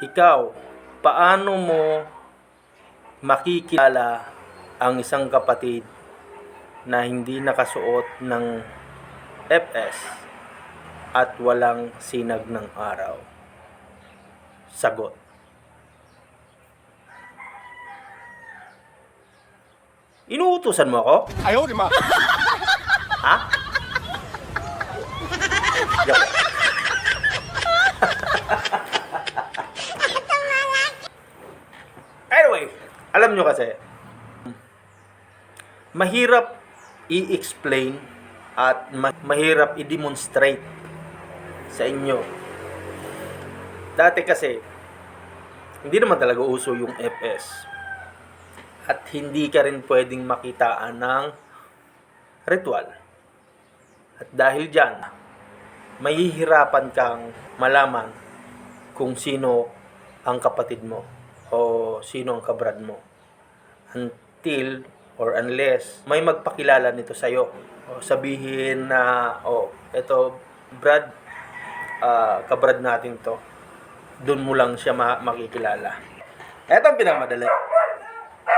Ikaw, paano mo makikilala ang isang kapatid na hindi nakasuot ng FS at walang sinag ng araw? Sagot. Inuutusan mo ako? Ayaw, di ma. ha? Joke. alam nyo kasi, mahirap i-explain at ma- mahirap i-demonstrate sa inyo. Dati kasi, hindi naman talaga uso yung FS. At hindi ka rin pwedeng makitaan ng ritual. At dahil dyan, mahihirapan kang malaman kung sino ang kapatid mo o sino ang kabrad mo. Until or unless may magpakilala nito sa'yo. O sabihin na, oh, eto, Brad, ah, kabrad natin to. Doon mo lang siya ma- makikilala. Eto ang pinakamadali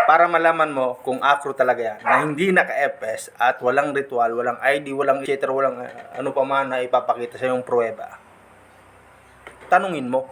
para malaman mo kung acro talaga yan na hindi naka-FS at walang ritual, walang ID, walang etc. walang uh, ano pa man na ipapakita sa yung pruweba. Tanungin mo